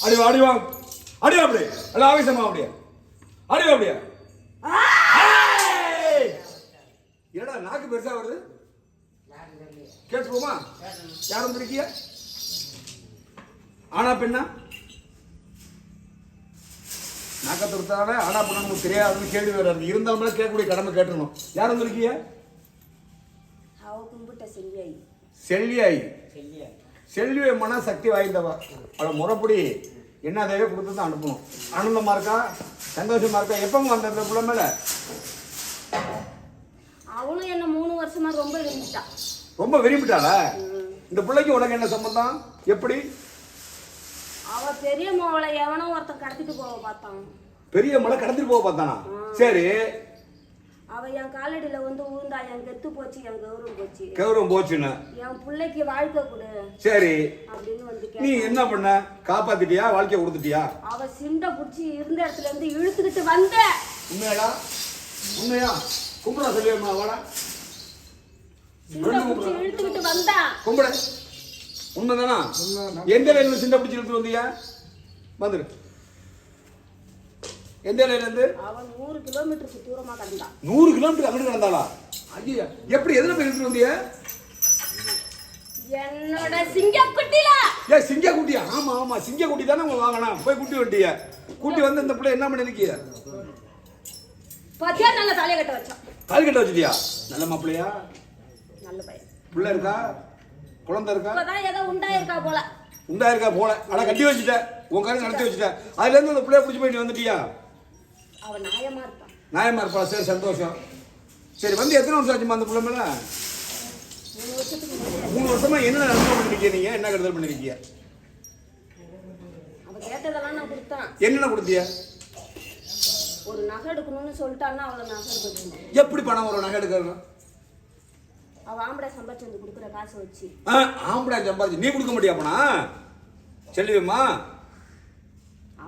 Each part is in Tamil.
அடி வா, அடி வா. அடி வா அப்படியே. அல்ல ஆவேசமா அப்படியே. அடி அப்படியே! என்னடா நாக்கு பெருசா வருது? கேட்டுருவோமா யார் வந்திருக்கீங்க ஆனா பெண்ணா? நாக்க துருத்தாவே ஆனா பெண்ணா நமக்கு தெரியாதுன்னு கேள்வி வராது இருந்தாலும் கேட்கக்கூடிய கடமை கேட்டுருணும் யார் கும்பிட்ட செல்வியாய் செல்வியாய் செல்வி மன சக்தி வாய்ந்தவ அவளை முறைப்படி என்ன தேவையோ கொடுத்து தான் அனுப்பணும். ஆனந்தமா இருக்கா? சந்தோஷமா இருக்கா? எப்போ வந்த புள்ள மேல? அவளும் என்ன மூணு வருஷமா ரொம்ப விரும்பிட்டா. ரொம்ப விரும்பிட்டாளா? இந்த பிள்ளைக்கு உனக்கு என்ன சம்பந்தம்? எப்படி? அவ பெரிய மோளை எவனோ ஒருத்தன் கடத்திட்டு போக பார்த்தான். பெரிய மலை கடத்திட்டு போக பார்த்தானா? சரி அவ என் காலடியில வந்து ஊந்தா என் கெத்து போச்சு என் கௌரவம் போச்சு. கௌரவம் போச்சுன்னு? என் பிள்ளைக்கு வாழ்க்கை கொடு. சரி. அப்படின்னு வந்து நீ. என்ன பண்ண? காப்பாத்திட்டியா? வாழ்க்கைய கொடுத்துட்டியா? அவ சிண்டை புடிச்சு இருந்த இடத்துல இருந்து இழுத்துக்கிட்டு வந்த. உண்மையாடா? உண்மையா? கும்பிடா சொல்லியம்மா வாடா. சிண்டை இழுத்துக்கிட்டு வந்தா. கும்பிட. உண்மைதானா? எந்த லைன்ல சின்ன பிடிச்சி இழுத்து வந்தியா? வந்துரு. எந்த லைன்ல இருந்து? அவன் நூறு கிலோமீட்டருக்கு தூரமா கடந்தா. நூறு கிலோமீட்டர் அங்கிட்டு கிடந்தாளா? ஐயா எப்படி எதுல போய் இழுத்து வந்தியா? என்னோட சிங்கக்குட்டில. ஏ சிங்க குட்டியா ஆமா ஆமா சிங்க குட்டி தானே உங்க வாங்கினா போய் குட்டி வண்டிய. கூட்டி வந்து இந்த பிள்ளை என்ன பண்ணி நிக்கிய பத்தியா நல்ல தலையை கட்ட வச்சான். கால் கட்ட வச்சுட்டியா? நல்ல மாப்பிள்ளையா? நல்ல பையன். பிள்ளை இருக்கா? குழந்தை இருக்கா? இப்பதான் ஏதோ உண்டாயிருக்கா போல. உண்டா இருக்கா போல. ஆனா கட்டி வச்சுட்ட. உன் காரம் நடத்தி வச்சுட்ட. அதுல இருந்து அந்த பிள்ளைய பிடிச்சி போய் நீ வந்துட்டியா? அவன் நியாயமா இருப்பான். நியாயமா இருப்பா. சரி சந்தோஷம். சரி வந்து எத்தனை வருஷம் ஆச்சுமா அந்த பிள்ளை மேல? மூணு வருஷமா என்ன நன்மை பண்ணிருக்கீங்க நீங்க? என்ன கருதல் பண்ணிருக்கீங்க? அவன் கேட்டதெல்லாம் நான் கொடுத்தேன். என்னென்ன கொடுத்திய? ஒரு நகை எடுக்கணும்னு சொல்லிட்டான்னா அவளை நகை எடுக்கணும் எப்படி பணம் ஒரு நகை எடுக்கிறது அவ ஆம்பளை சம்பாதிச்சு வந்து கொடுக்குற காசை வச்சு. ஆம்பளை சம்பாதிச்சு நீ கொடுக்க முடியா பணம்? செல்வியம்மா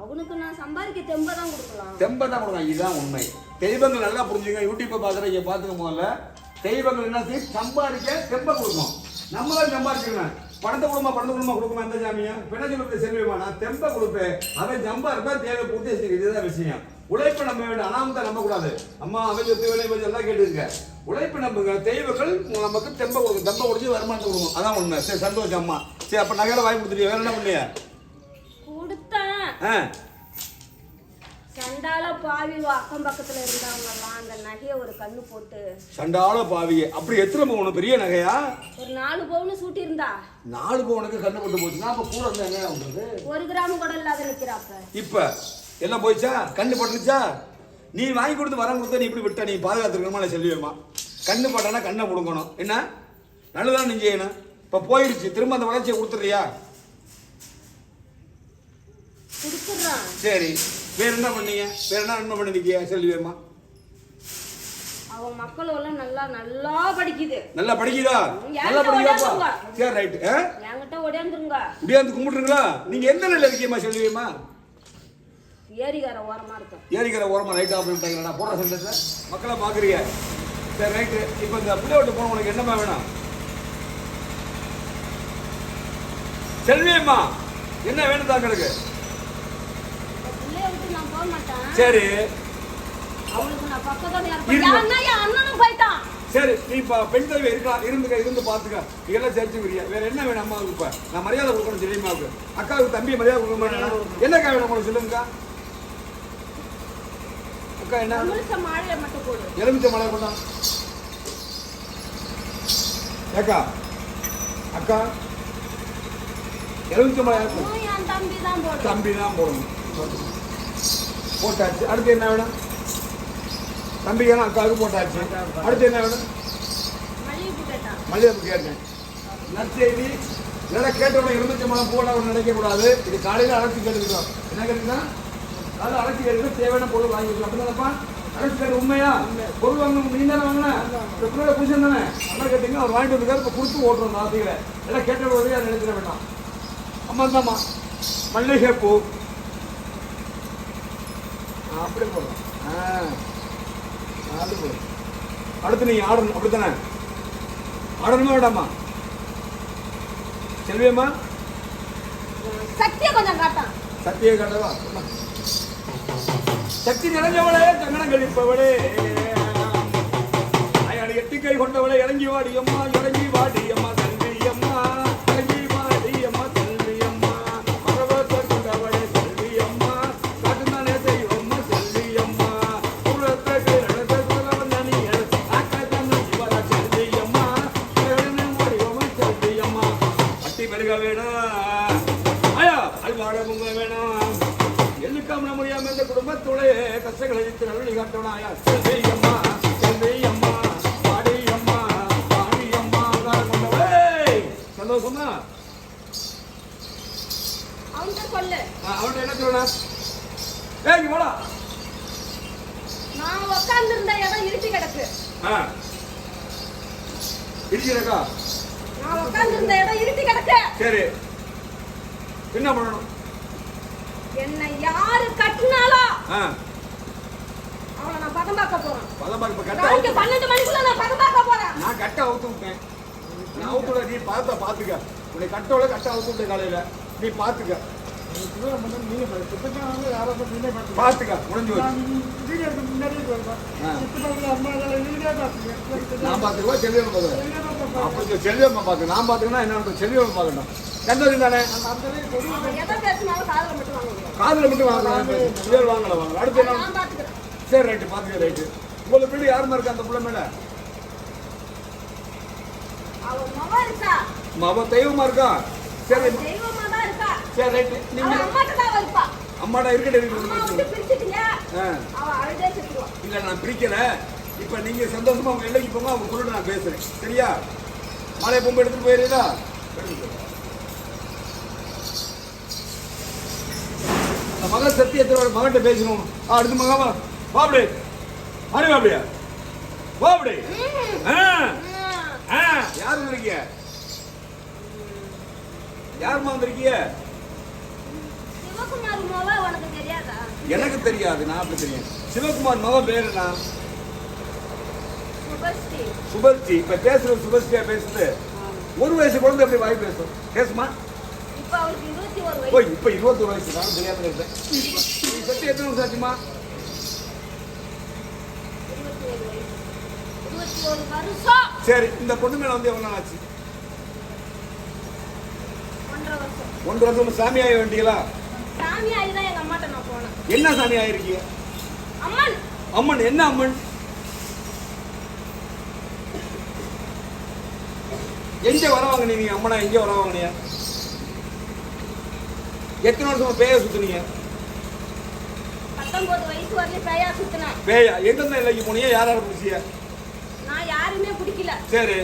அவனுக்கு நான் சம்பாதிக்க தெம்ப தான் கொடுக்கலாம். தெம்ப தான் கொடுக்கலாம். இதுதான் உண்மை. தெய்வங்கள் நல்லா புரிஞ்சுங்க. யூடியூப்பை பார்க்குறீங்க பார்த்துக்க முதல்ல. தெய்வங்கள் என்ன செய்யும் சம்பாதிக்க தெம்ப கொடுக்கும் நம்ம தான் சம்பாதிக்கணும் பணத்தை கொடுமா பணத்தை கொடுமா கொடுக்குமா எந்த சாமியா. பிணை சொல்லுறது செல்வியம்மா நான் தெம்ப கொடுப்பேன். அவன் சம்பாதிப்பேன் தேவை பூர்த்தி செய்யுங்க இதுதான் விஷயம். உழைப்பை நம்ப வேண்டும். அனாமத்தை நம்ப கூடாது அம்மா அவன் சொத்து வேலை பற்றி எல்லாம் கேட்டுருக்க உழைப்பு நம்புங்க. தெய்வங்கள் நமக்கு தெம்ப கொடுக்கும் தெம்ப கொடுத்து வருமானத்தை கொடுக்கும் அதான் உண்மை. சரி சந்தோஷம் அம்மா. சரி அப்போ நகையில வாங்கி கொடுத்துட்டு வேற என்ன பண்ணிய சண்டால பாவி அக்கம் பக்கத்துல இருந்தவங்கலாம் அந்த நகையை ஒரு கண்ணு போட்டு சண்டால பாவியே அப்படி எத்தனை பவுன்? பெரிய நகையா? ஒரு நாலு பவுன் சூட்டி இருந்தா நாலு பவுனுக்கு கண்ணு போட்டு போச்சுன்னா அப்ப கூட இருந்தா என்ன ஒரு கிராம் கூட இல்லாத நிக்கிறாப்ப இப்ப எல்லாம் போயிச்சா? கண்ணு பட்டுச்சா நீ வாங்கி கொடுத்து வரம் கொடுத்தா நீ இப்படி விட்ட? நீ பாதுகாத்துருக்கணுமா நான் சொல்லுவேம்மா கண்ணு பட்டனா கண்ணை கொடுக்கணும் என்ன? நல்லதான் நீ செய்யணும். இப்ப போயிடுச்சு. திரும்ப அந்த வளர்ச்சியை கொடுத்துடுறான் சரி. வேற என்ன பண்ணீங்க? வேற என்ன நன்மை பண்ணிருக்கியா செல்வியம்மா அவன் மக்கள் எல்லாம் நல்லா நல்லா படிக்குது. நல்லா படிக்குதா? நல்லா படிக்குதாப்பா? சரி ரைட்டு ஆ? என்கிட்ட ஓடியாந்துருங்க. கும்பிட்டுருங்களா? நீங்க எந்த நிலையில இருக்கீங்கம்மா செல்வியம்மா ஏரிகார ஓரமா இருக்கும். ஏரிக்கிற ஓரமாக லைட் ஆஃப் பண்ணிட்டாங்க நான் போடுற சந்தேஷம் மக்களை பார்க்குறீங்க சரி ரைட்டு இப்போ இந்த பிள்ளை விட்டு போன உனக்கு என்னம்மா வேணும்? செல்வியம்மா என்ன வேணும் தாங்களுக்கு இந்த பிள்ளைய விட்டு நான் போக மாட்டேன் சரி அவளுக்கு நான் பக்கத்துல இரு. இருப்பேன் யாருன்னா என் அண்ணனும் சரி. நீ இப்போ பெண் தலைவி இருக்கலாம் இருந்துக்க இருந்து பார்த்துக்க இதெல்லாம் சரிச்சுக்கிறியா வேற என்ன வேணும் அம்மாவுக்கு இப்போ? நான் மரியாதை கொடுக்கணும் தெரியுமாவுக்கு அக்காவுக்கு தம்பி மரியாதை கொடுக்க மாட்டேன் வேணும் உங்களுக்கு சொல்லுங்கக்கா? அக்கா என்ன? எலுமிச்சை மலை கொண்டா? ஏக்கா அக்கா எலுமிச்சை போடு தம்பி தான் போடணும். போட்டாச்சு. அடுத்து என்ன வேணும்? தம்பிக்கான அக்காவுக்கு போட்டாச்சு. அடுத்து என்ன வேணும்? மல்லிகைப்பூ மல்லிகை கேட்டேன். நற்செய்தி. இதெல்லாம் கேட்டவங்க இருந்துச்சு மலை போட அவர் நினைக்கக்கூடாது. இது காலையில் அழைச்சி கேட்டுக்கிறோம் என்ன கேட்டுங்கன்னா காலையில் அழைச்சி கேட்டுக்கிட்டு தேவையான பொருள் வாங்கிக்கலாம் அப்படிதானப்பா அழைச்சி கேட்டு உண்மையா? பொருள் வாங்கணும் நீ தானே வாங்கினேன் இந்த பிள்ளையோட புருஷன் தானே? நல்லா கேட்டீங்க அவர் வாங்கிட்டு வந்துருக்காரு. இப்போ கொடுத்து ஓட்டுறோம் நாத்திகளை எல்லாம் கேட்ட உதவியாக நினைச்சிட வேண்டாம். அம்மா தாம்மா மல்லிகை பூ அப்படி போடலாம் ஆ அது போதும் அடுத்து நீங்க ஆடணும் அப்படித்தானே? ஆடணுமா வேண்டாமா? செல்வியம்மா? சக்தியை கொஞ்சம் காட்டான் சத்திய கண்டவா சக்தி நிறைஞ்சவளே கங்கணம் கழிப்பவளே. எட்டு கை கொண்டவளே இறங்கி வாடி அம்மா இறங்கி வாடி அம்மா ஏய் இங்க வாடா. நான் உட்கார்ந்து இருந்த இடம் இருட்டி கிடக்கு. ஆ. இருக்கிறக்கா நான் உட்கார்ந்து இருந்த இடம் கிடக்கு. சரி. என்ன பண்ணணும்? என்னை யாரு கட்டினாலும் ஆ. அவளை நான் பதம் பார்க்க போறேன். பதமா இப்ப கட்ட பன்னெண்டு மணிக்குள்ள நான் பதம் பார்க்க போறேன். நான் கட்ட அவுத்து விட்டேன். நான் அவுத்துல நீ பார்த்த பாத்துக்க உன்னை கட்டோட கட்ட அவுத்து விட்டேன் காலையில. நீ பாத்துக்க பாத்துக்க முடிஞ்சு. நான் பாத்துக்குவா செல்வியம்மா பாத்துக்க அப்படி செல்வியம்மா பாத்து நான் பாத்துக்கனா என்ன செல்வியம்மா பார்க்கணும் கண்டது தானே காதுல மட்டும் வாங்கலாம். வேறு வாங்கல வாங்கலாம் அடுத்து என்ன? நான் பாத்துக்கிறேன். சரி ரைட்டு பாத்துக்க ரைட்டு. உங்களுக்கு பிள்ளை யாருமா இருக்கா அந்த பிள்ளை மேல? அவன் தெய்வமா இருக்கா? சரி அவன் தெய்வமா தான் இருக்கா சரி ரைட்டு நீங்க அம்மாட்ட தான் இருப்பா அம்மாடா செத்துருவான். இல்ல நான் பிரிக்கல. இப்ப நீங்க சந்தோஷமா அவங்க எல்லைக்கு போங்க அவங்க கூட நான் பேசுறேன். சரியா? மலை பொம்பு எடுத்துட்டு போயிருந்தா மகன் சத்தியத்தோட மகன்கிட்ட பேசணும். அடுத்து மகன் வா. வாப்படி. அடி வாப்படியா? வாப்படி. ஆ. ஆ. யார் வந்திருக்கீங்க யாருமா வந்திருக்கீங்க சிவகுமார் மோவா உனக்கு தெரியாதா? எனக்கு தெரியாது நான் அப்படி தெரியும் சிவகுமார் மகன் பேரு நான் சுபஸ்ரீ. இப்ப பேசுற சுபஸ்ரீயா பேசுது ஒரு வயசு குழந்தை எப்படி வாய் பேசும்? பேசுமா? ஓ இப்ப இருபத்தொரு வயசு தான் தெரியாம இருக்கேன் சத்தி எத்தனை வருஷம் ஆச்சுமா? சரி இந்த பொண்ணு மேல வந்து எவ்வளவு ஆச்சு? ஒன்றரை வருஷம். ஒன்று வருஷம் சாமி ஆக வேண்டியலா சாமி ஆகி தான் எங்க அம்மாட்ட நான் போனேன். என்ன சாமி ஆயிருக்கீங்க அம்மன். அம்மன் என்ன அம்மன்? எங்க வரவாங்க நீங்க அம்மனா எங்க வரவாங்க நீங்க எத்தனை வருஷமா பேய சுத்துனீங்க? பத்தொன்பது வயசு வரலையும் பேயா சுத்தினேன். பேயா? எந்தெந்த இல்லைக்கு போனீங்க? யார் யாரை பிடிச்சிய நான் யாருமே பிடிக்கல. சரி.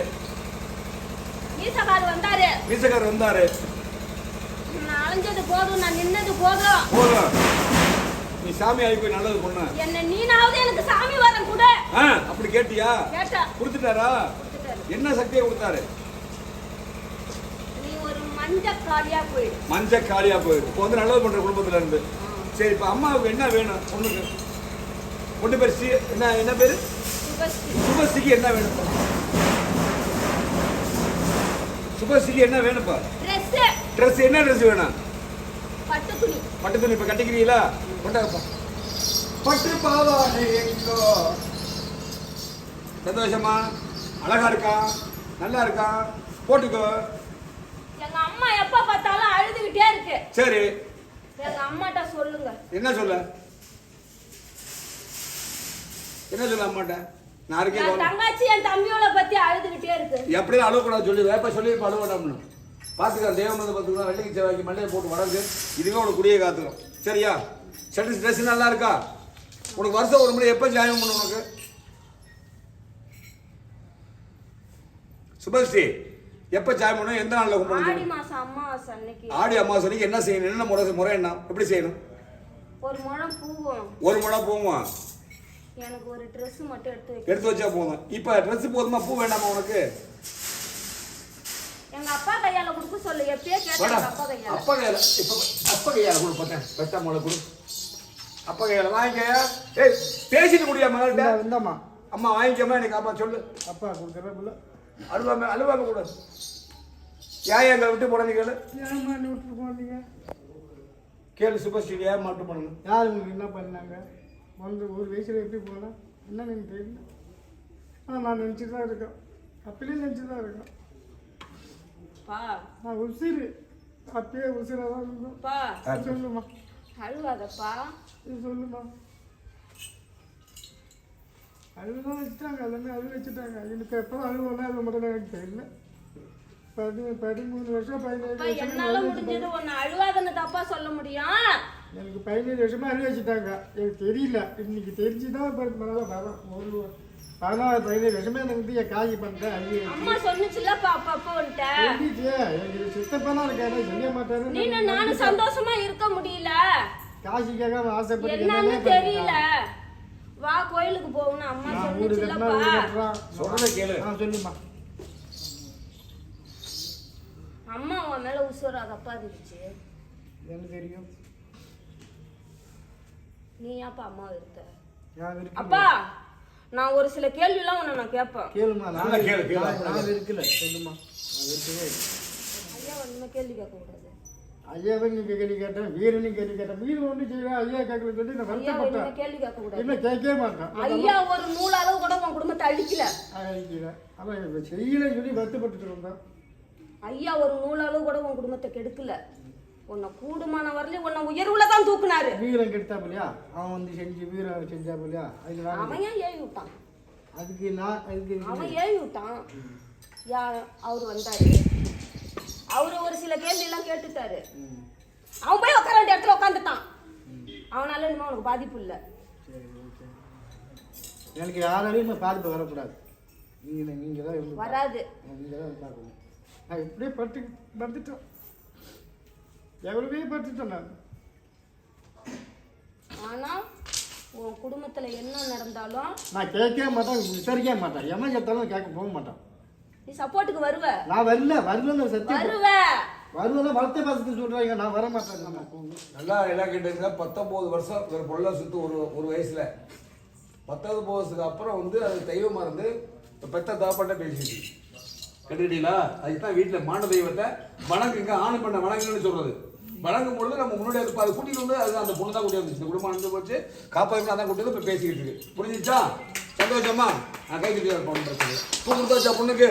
மீசகார் வந்தாரு. மீசக்கார் வந்தாரு. நான் அலைஞ்சது போதும் நான் நின்னது போதும். போதும். நீ சாமி ஆகி போய் நல்லது பொண்ணு. என்ன நீனாவது எனக்கு சாமி வரம் கூட. அப்படி கேட்டியா? கேட்டா. கொடுத்துட்டாரா. என்ன சக்தியை கொடுத்தாரு? நீ ஒரு மஞ்ச காலியா போயிடு. மஞ்ச போயிரு இப்போ வந்து நல்லது பண்ற குடும்பத்துல இருந்து. சரி இப்போ அம்மாவுக்கு என்ன வேணும்? பொண்ணுக்கு பொண்ணு பேர் சி என்ன என்ன பேரு? சுபஸ்ரீ. சுபஸ்ரீக்கு என்ன வேணும்? சுபஸ்ரீக்கு என்ன வேணும்ப்பா? ட்ரெஸ் என்ன ட்ரெஸ் வேணும்? பட்டு துணி பட்டு துணி இப்போ கட்டிக்கிறீங்களா? கொண்டாப்பா பட்டு பாவாடை எங்கோ? சந்தோஷமா? அழகா இருக்கா? நல்லா இருக்கா? போட்டுக்கோ. எங்க அம்மா எப்ப பார்த்தாலும் அழுதுகிட்டே இருக்கு. சரி. எங்க அம்மாட்ட சொல்லுங்க. என்ன சொல்ல? என்ன சொல்ல அம்மாட்ட? நான் இருக்கேன். தங்கச்சி என் தம்பியோட பத்தி அழுதுகிட்டே இருக்கு. எப்படியும் அழுவக்கூடாது சொல்லி வேப்ப சொல்லி இப்போ அழுவடாம்னு பார்த்துக்க தேவம் வந்து பார்த்துக்கலாம் வெள்ளைக்கு செவ்வாய்க்கு மண்டையை போட்டு வடங்கு இதுவே உனக்கு குடியே காத்துக்கும். சரியா? ஷர்ட் ட்ரெஸ் நல்லா இருக்கா? உனக்கு வருஷம் ஒரு முறை எப்போ ஜாயின் பண்ணணும் உனக்கு? சுபஸ்ரீ எப்போ ஜாயின் பண்ணணும் எந்த நாளில் ஆடி கும்பிடணும் அம்மாவாசை அன்னைக்கு. என்ன செய்யணும்? என்ன முறை முறை என்ன? எப்படி செய்யணும்? ஒரு முழம் பூவும். ஒரு முறை போவோம்? எனக்கு ஒரு Dress மட்டும் எடுத்து எடுத்து வச்சா போதும். இப்போ ட்ரெஸ் போதுமா? பூ வேண்டாமா உனக்கு? எங்க அப்பா கையால கொடுக்க சொல்லு எப்பயே அப்பா கையால. அப்பா கையால இப்போ அப்பா கையால கொடு பார்த்தேன் பெட்டா முளை கொடு. அப்பா கையால வாங்கிக்க. ஏய் பேசிட்டு முடியா மகள்கிட்ட? இந்தாம்மா. அம்மா வாங்கிக்கம்மா எனக்கு அப்பா சொல்லு. அப்பா கொடுக்குறப்பல அழுவாம அழுவாம கூட. ஏன் எங்களை விட்டு நீ விட்டு போனீங்க கேளு சூப்பர் ஸ்டீடியா மாட்டு பண்ணணும்? யார் உங்களுக்கு என்ன பண்ணாங்க? வந்து ஒரு வயசில் எப்படி போனா என்ன எனக்கு தெரியல. ஆனால் நான் நினச்சி தான் இருக்கேன். அப்பயே நினச்சி தான் இருக்கேன். பா நான் உசிறு. அப்பயே உசிராக தான் இருந்தோம் பா. சொல்லுமா. அழுவாதப்பா சொல்லுமா. அழுதான் வச்சுட்டாங்க. எல்லாமே அழுவ வச்சுட்டாங்க. எனக்கு எப்போ அழுவனா அது மட்டும் எனக்கு தெரியல. பதி பதிமூணு வருஷம் பதினேழு என்னால முடிஞ்சது ஒன்னு அழுவாதன்னு தப்பா சொல்ல முடியும்? எனக்கு பதினேழு வருஷமா அழுவ வச்சுட்டாங்க. எனக்கு தெரியல. இன்னைக்கு தெரிஞ்சு தான் இப்போ மேலே வரோம். ஒரு பதினாறு பதினேழு வருஷமா எனக்கு வந்து என் காய் பண்ணிட்டேன் அம்மா சொன்னுச்சுல்லப்பா அப்பா அப்பா உன்ட்ட. சொல்லிட்டு எனக்கு சித்தப்பனா இருக்காரு செய்ய மாட்டாரு. நீனு நானும் சந்தோஷமா இருக்க முடியல? காசு கேட்காம ஆசைப்பட்டு என்னன்னு தெரியல. வா கோயிலுக்கு போகணும் அம்மா சொன்னுச்சுல்லப்பா. கட்டுறான். சொல்றத கேளு. ஆ சொல்லுமா அம்மா உன் மேல உசுரா தப்பா இருந்துச்சு. எனக்கு தெரியும்? நீ ஏன்ப்பா அம்மா இருக்கு அப்பா! நான் ஒரு சில கேள்வி எல்லாம் உன்னை நான் கேட்பேன். கேளுமா நான் நல்லா கேளு, கேளு. நான் இருக்கல சொல்லுமா. நான் இருக்கவே இல்லை. ஐயா ஒண்ணுமே கேள்வி கேட்க கூடாது. ஐயாவை நீங்க கேள்வி கேட்டேன் வீரனையும் கேள்வி கேட்டேன். வீரன் ஒன்று செய்வா ஐயா கேட்கல சொல்லி நான் ஐயா வருத்தப்பட்டேன். கேள்வி கேட்க கூடாது. என்ன கேட்கவே மாட்டேன். ஐயா ஒரு நூல் அளவு கூட உன் குடும்பத்தை அழிக்கல. அழிக்கல. அவன் செய்யலைன்னு சொல்லி வருத்தப்பட்டுட்டு இருந்தான் ஐயா ஒரு நூல் அளவு கூட உன் குடும்பத்தை கெடுக்கல. உன்னை கூடுமான வரலையும் உன்னை உயர்வுல தான் தூக்குனாரு. வீரன் கெடுத்தாப்பிலையா அவன் வந்து செஞ்சு வீரன் செஞ்சாப்பிலையா அதுக்கு நான் அவன் ஏன் ஏவி விட்டான்? அதுக்கு நான் அதுக்கு அவன் ஏவி விட்டான். யா அவர் வந்தாரு. அவரு ஒரு சில கேள்வி எல்லாம் கேட்டுட்டாரு. அவன் போய் உட்கார வேண்டிய இடத்துல உட்காந்துட்டான். அவனால இனிமே உனக்கு பாதிப்பு இல்லை. எனக்கு யாராலையும் பாதிப்பு வரக்கூடாது. நீங்க நீங்க தான் வராது. நீங்க தான் இருந்தாக்கணும் நான் இப்படியே பட்டு படுத்துட்டேன் எவ்வளவே படுத்துட்டேன் நான் ஆனா உன் குடும்பத்துல என்ன நடந்தாலும் நான் கேட்கவே மாட்டேன் விசாரிக்கவே மாட்டேன். எவன் கேட்டாலும் கேட்க போக மாட்டேன். நீ சப்போர்ட்டுக்கு வருவ. நான் வரல வரலன்னு சத்தியம். வருவ. வருவேன் வளர்த்த பாசத்துக்கு சொல்றாங்க நான் வர மாட்டேன். நான் நல்லா எல்லாம் கேட்டுங்க பத்தொன்பது வருஷம் ஒரு பொருளை சுத்து ஒரு ஒரு வயசுல. பத்தாவது வருஷத்துக்கு அப்புறம் வந்து அது தெய்வமா இருந்து பெத்த தாப்பாட்ட பேசிட்டு கேட்டுக்கிட்டீங்களா அதுக்கு தான் வீட்டில் மான தெய்வத்தை வணங்குங்க ஆணு பண்ண வணங்குன்னு சொல்றது. வணங்கும் பொழுது நம்ம முன்னாடி இருப்பா அது கூட்டிட்டு வந்து அது அந்த பொண்ணு தான் கூட்டி வந்துச்சு. இந்த குடும்பம் அனுப்பிச்சு போச்சு. காப்பாற்றி அதான் கூட்டி வந்து இப்போ பேசிக்கிட்டு இருக்கு. புரிஞ்சிச்சா? சந்தோஷமா? நான் கை கட்டி பொண்ணு பிரச்சனை பூ கொடுத்தாச்சா பொண்ணுக்கு?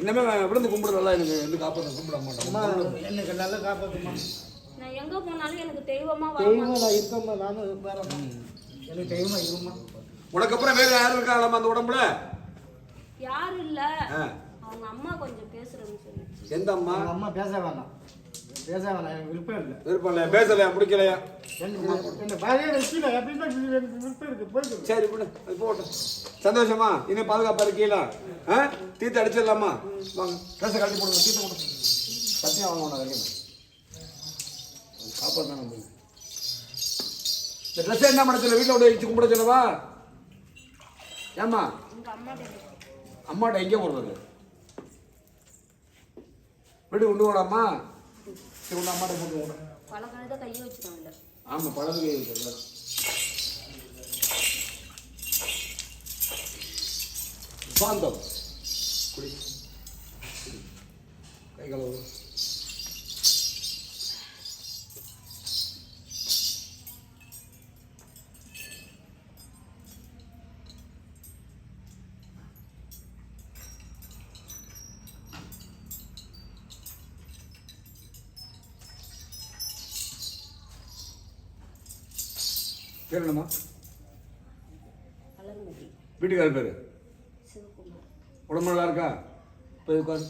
இன்னமே விழுந்து கும்பிடுறதா எனக்கு வந்து காப்பாற்ற கும்பிட மாட்டேன். எனக்கு நல்லா காப்பாத்துமா நான் எங்க போனாலும் எனக்கு தெய்வமா வர தெய்வமா நான் இருக்கம்மா நானும் வரேம்மா எனக்கு தெய்வமா இருமா உனக்கு அப்புறம் வேற யாரும் இருக்காங்களா அந்த உடம்புல? யாரும் இல்ல. ஆ. அவங்க அம்மா கொஞ்சம் பேசுறேன்னு சொல்லிச்சு. எந்த அம்மா அம்மா பேச வேணாம். பேச வேணாம் எனக்கு விருப்பம் இல்லை. விருப்பம் இல்லையா பேசலையா? முடிக்கலையா? என்ன பாதையே வச்சுல எப்படின்னா எனக்கு விருப்பம் இருக்கு. போயிட்டு சரி விடு. அது சந்தோஷமா? இன்னும் பாதுகாப்பா இருக்கீங்களா? ஆ? தீர்த்து அடிச்சிடலாமா? வாங்க. ட்ரெஸ்ஸை கட்டி போடுங்க தீர்த்து போடுங்க. சத்தியம் வாங்க உன வெளியே சாப்பாடு தான் நம்ம இந்த ட்ரெஸ் என்ன பண்ண சொல்ல வீட்டில் விட வச்சு கும்பிட சொல்லவா? ஏம்மா? உங்க அம்மா கிட்ட அம்மாட்ட எங்கே போடுறது? வீடு கொண்டு போடாமா? சரி கொண்டு அம்மாட்ட போட்டு விட கழுத கையை வச்சுக்கோங்க இல்ல ஆமா பழகு கை வைக்கிறது சாந்தம் குடி. குடி. கை கழுவு. பேர் என்னம்மா அலர்மதி வீட்டுக்காரர் பேர்? உடம்பு நல்லா இருக்கா போய் உட்காரு.